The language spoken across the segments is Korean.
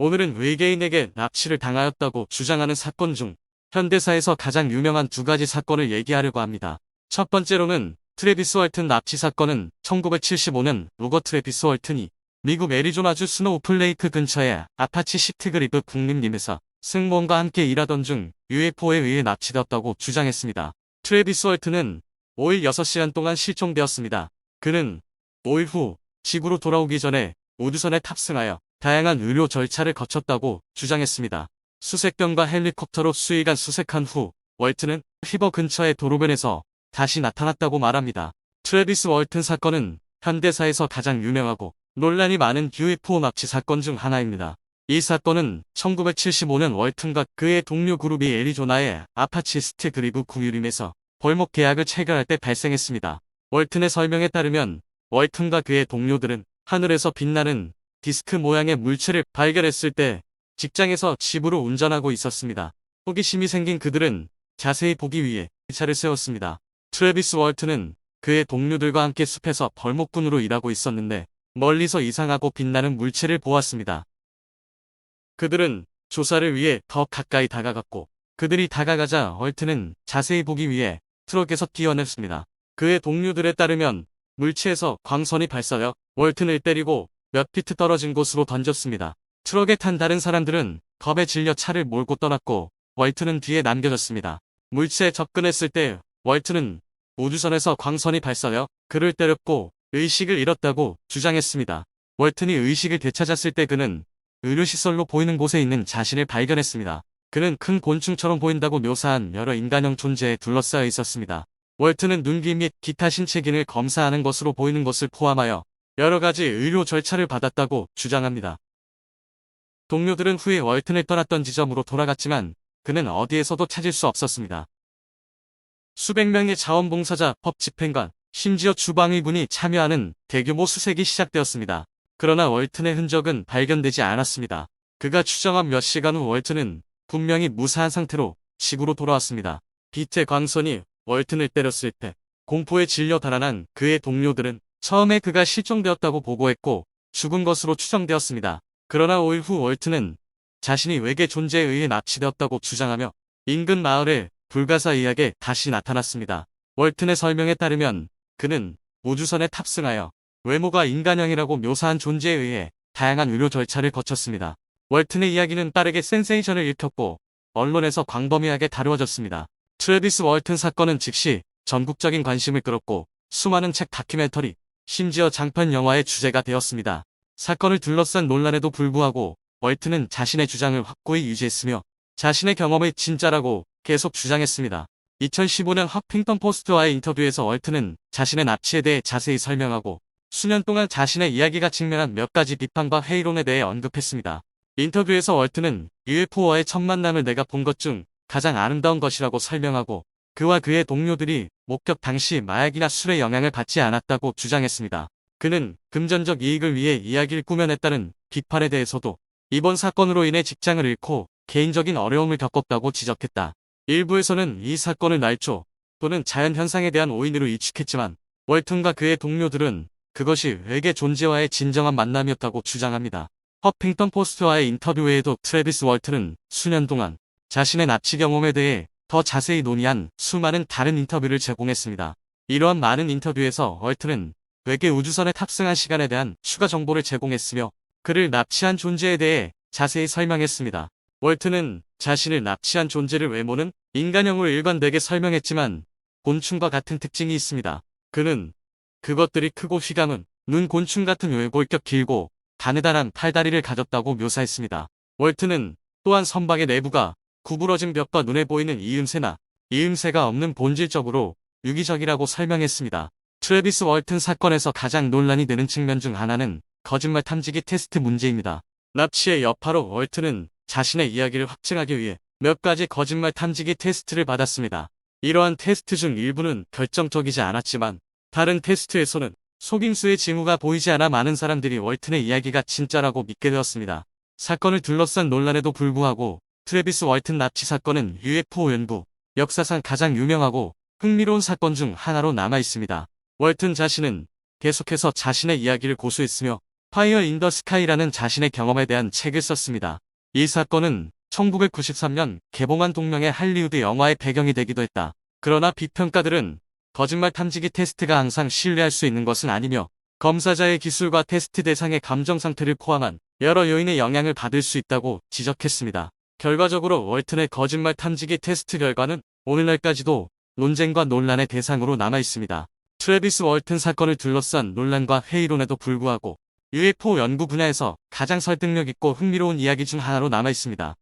오늘은 외계인에게 납치를 당하였다고 주장하는 사건 중 현대사에서 가장 유명한 두 가지 사건을 얘기하려고 합니다. 첫 번째로는 트레비스 월튼 납치 사건은 1975년 로거 트레비스 월튼이 미국 애리조나주 스노우 플레이크 근처의 아파치 시트그리브 국립림에서 승무원과 함께 일하던 중 UFO에 의해 납치되었다고 주장했습니다. 트레비스 월튼은 5일 6시간 동안 실종되었습니다. 그는 5일 후 지구로 돌아오기 전에 우주선에 탑승하여 다양한 의료 절차를 거쳤다고 주장했습니다. 수색병과 헬리콥터로 수의관 수색한 후 월튼은 히버 근처의 도로변에서 다시 나타났다고 말합니다. 트래비스 월튼 사건은 현대사에서 가장 유명하고 논란이 많은 UFO 납치 사건 중 하나입니다. 이 사건은 1975년 월튼과 그의 동료 그룹이 애리조나의 아파치 스트 그리브 궁유림에서 벌목 계약을 체결할 때 발생했습니다. 월튼의 설명에 따르면 월튼과 그의 동료들은 하늘에서 빛나는 디스크 모양의 물체를 발견했을 때 직장에서 집으로 운전하고 있었습니다. 호기심이 생긴 그들은 자세히 보기 위해 차를 세웠습니다. 트래비스 월튼은 그의 동료들과 함께 숲에서 벌목꾼으로 일하고 있었는데 멀리서 이상하고 빛나는 물체를 보았습니다. 그들은 조사를 위해 더 가까이 다가갔고 그들이 다가가자 월튼은 자세히 보기 위해 트럭에서 뛰어냈습니다. 그의 동료들에 따르면 물체에서 광선이 발사되어 월튼을 때리고 몇 피트 떨어진 곳으로 던졌습니다. 트럭에 탄 다른 사람들은 겁에 질려 차를 몰고 떠났고 월튼은 뒤에 남겨졌습니다. 물체에 접근했을 때 월튼은 우주선에서 광선이 발사되어 그를 때렸고 의식을 잃었다고 주장했습니다. 월튼이 의식을 되찾았을 때 그는 의료시설로 보이는 곳에 있는 자신을 발견했습니다. 그는 큰 곤충처럼 보인다고 묘사한 여러 인간형 존재에 둘러싸여 있었습니다. 월튼은 눈기 및 기타 신체 기능을 검사하는 것으로 보이는 것을 포함하여 여러 가지 의료 절차를 받았다고 주장합니다. 동료들은 후에 월튼을 떠났던 지점으로 돌아갔지만 그는 어디에서도 찾을 수 없었습니다. 수백 명의 자원봉사자, 법 집행관, 심지어 주방의군이 참여하는 대규모 수색이 시작되었습니다. 그러나 월튼의 흔적은 발견되지 않았습니다. 그가 추정한 몇 시간 후 월튼은 분명히 무사한 상태로 지구로 돌아왔습니다. 빛의 광선이 월튼을 때렸을 때 공포에 질려 달아난 그의 동료들은 처음에 그가 실종되었다고 보고했고 죽은 것으로 추정되었습니다. 그러나 5일 후 월튼은 자신이 외계 존재에 의해 납치되었다고 주장하며 인근 마을에 불가사의하게 다시 나타났습니다. 월튼의 설명에 따르면 그는 우주선에 탑승하여 외모가 인간형이라고 묘사한 존재에 의해 다양한 의료 절차를 거쳤습니다. 월튼의 이야기는 빠르게 센세이션을 일으켰고 언론에서 광범위하게 다루어졌습니다. 트래비스 월튼 사건은 즉시 전국적인 관심을 끌었고 수많은 책 다큐멘터리, 심지어 장편 영화의 주제가 되었습니다. 사건을 둘러싼 논란에도 불구하고 월튼은 자신의 주장을 확고히 유지했으며 자신의 경험이 진짜라고 계속 주장했습니다. 2015년 허핑턴 포스트와의 인터뷰에서 월튼은 자신의 납치에 대해 자세히 설명하고 수년 동안 자신의 이야기가 직면한 몇 가지 비판과 회의론에 대해 언급했습니다. 인터뷰에서 월튼은 UFO와의 첫 만남을 내가 본 것 중 가장 아름다운 것이라고 설명하고 그와 그의 동료들이 목격 당시 마약이나 술의 영향을 받지 않았다고 주장했습니다. 그는 금전적 이익을 위해 이야기를 꾸며냈다는 비판에 대해서도 이번 사건으로 인해 직장을 잃고 개인적인 어려움을 겪었다고 지적했다. 일부에서는 이 사건을 날조 또는 자연현상에 대한 오인으로 일축했지만 월튼과 그의 동료들은 그것이 외계 존재와의 진정한 만남이었다고 주장합니다. 허핑턴 포스트와의 인터뷰 외에도 트래비스 월튼은 수년 동안 자신의 납치 경험에 대해 더 자세히 논의한 수많은 다른 인터뷰를 제공했습니다. 이러한 많은 인터뷰에서 월튼은 외계 우주선에 탑승한 시간에 대한 추가 정보를 제공했으며 그를 납치한 존재에 대해 자세히 설명했습니다. 월튼은 자신을 납치한 존재를 외모는 인간형으로 일관되게 설명했지만 곤충과 같은 특징이 있습니다. 그는 그것들이 크고 휘감은 눈 곤충 같은 외골격 길고 가느다란 팔다리를 가졌다고 묘사했습니다. 월튼은 또한 선박의 내부가 구부러진 벽과 눈에 보이는 이음새나 이음새가 없는 본질적으로 유기적이라고 설명했습니다. 트래비스 월튼 사건에서 가장 논란이 되는 측면 중 하나는 거짓말 탐지기 테스트 문제입니다. 납치의 여파로 월튼은 자신의 이야기를 확증하기 위해 몇 가지 거짓말 탐지기 테스트를 받았습니다. 이러한 테스트 중 일부는 결정적이지 않았지만 다른 테스트에서는 속임수의 징후가 보이지 않아 많은 사람들이 월튼의 이야기가 진짜라고 믿게 되었습니다. 사건을 둘러싼 논란에도 불구하고 트래비스 월튼 납치 사건은 UFO 연구 역사상 가장 유명하고 흥미로운 사건 중 하나로 남아 있습니다. 월튼 자신은 계속해서 자신의 이야기를 고수했으며 파이어 인 더 스카이라는 자신의 경험에 대한 책을 썼습니다. 이 사건은 1993년 개봉한 동명의 할리우드 영화의 배경이 되기도 했다. 그러나 비평가들은 거짓말 탐지기 테스트가 항상 신뢰할 수 있는 것은 아니며 검사자의 기술과 테스트 대상의 감정 상태를 포함한 여러 요인의 영향을 받을 수 있다고 지적했습니다. 결과적으로 월튼의 거짓말 탐지기 테스트 결과는 오늘날까지도 논쟁과 논란의 대상으로 남아 있습니다. 트래비스 월튼 사건을 둘러싼 논란과 회의론에도 불구하고 UFO 연구 분야에서 가장 설득력 있고 흥미로운 이야기 중 하나로 남아 있습니다.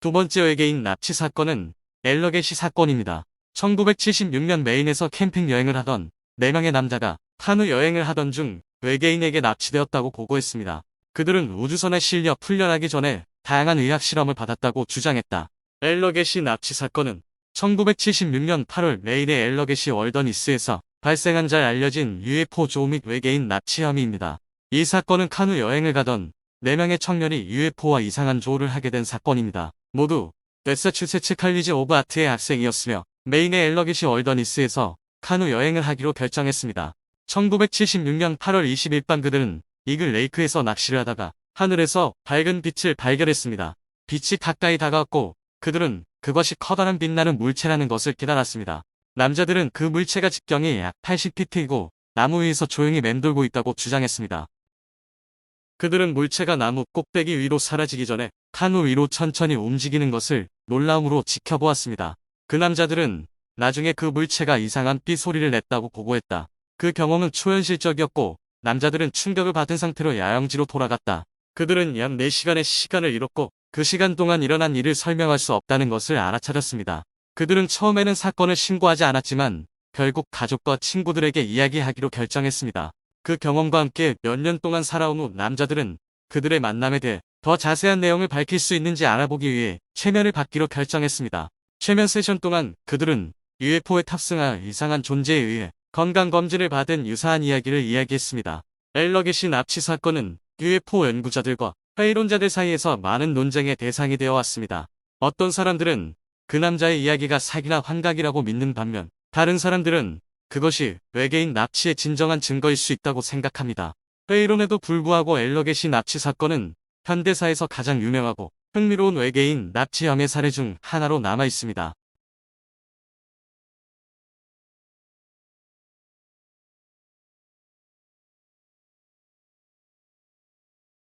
두 번째 외계인 납치 사건은 엘러게시 사건입니다. 1976년 메인에서 캠핑 여행을 하던 4명의 남자가 카누 여행을 하던 중 외계인에게 납치되었다고 보고했습니다. 그들은 우주선에 실려 풀려나기 전에 다양한 의학 실험을 받았다고 주장했다. 엘러게시 납치 사건은 1976년 8월 메인의 엘러게시 월더니스에서 발생한 잘 알려진 UFO 조우 및 외계인 납치 혐의입니다. 이 사건은 카누 여행을 가던 4명의 청년이 UFO와 이상한 조우를 하게 된 사건입니다. 모두 매사추세츠 칼리지 오브 아트의 학생이었으며 메인의 엘러게시 월더니스에서 카누 여행을 하기로 결정했습니다. 1976년 8월 20일 밤 그들은 이글 레이크에서 낚시를 하다가 하늘에서 밝은 빛을 발견했습니다. 빛이 가까이 다가왔고 그들은 그것이 커다란 빛나는 물체라는 것을 깨달았습니다. 남자들은 그 물체가 직경이 약 80피트이고 나무 위에서 조용히 맴돌고 있다고 주장했습니다. 그들은 물체가 나무 꼭대기 위로 사라지기 전에 카누 위로 천천히 움직이는 것을 놀라움으로 지켜보았습니다. 그 남자들은 나중에 그 물체가 이상한 삐 소리를 냈다고 보고했다. 그 경험은 초현실적이었고 남자들은 충격을 받은 상태로 야영지로 돌아갔다. 그들은 약 4시간의 시간을 잃었고 그 시간 동안 일어난 일을 설명할 수 없다는 것을 알아차렸습니다. 그들은 처음에는 사건을 신고하지 않았지만 결국 가족과 친구들에게 이야기하기로 결정했습니다. 그 경험과 함께 몇 년 동안 살아온 후 남자들은 그들의 만남에 대해 더 자세한 내용을 밝힐 수 있는지 알아보기 위해 최면을 받기로 결정했습니다. 최면 세션 동안 그들은 UFO에 탑승할 이상한 존재에 의해 건강검진을 받은 유사한 이야기를 이야기했습니다. 엘러게시 납치 사건은 UFO 연구자들과 회의론자들 사이에서 많은 논쟁의 대상이 되어 왔습니다. 어떤 사람들은 그 남자의 이야기가 사기나 환각이라고 믿는 반면 다른 사람들은 그것이 외계인 납치의 진정한 증거일 수 있다고 생각합니다. 회의론에도 불구하고 엘러게시 납치 사건은 현대사에서 가장 유명하고 흥미로운 외계인 납치 혐의 사례 중 하나로 남아 있습니다.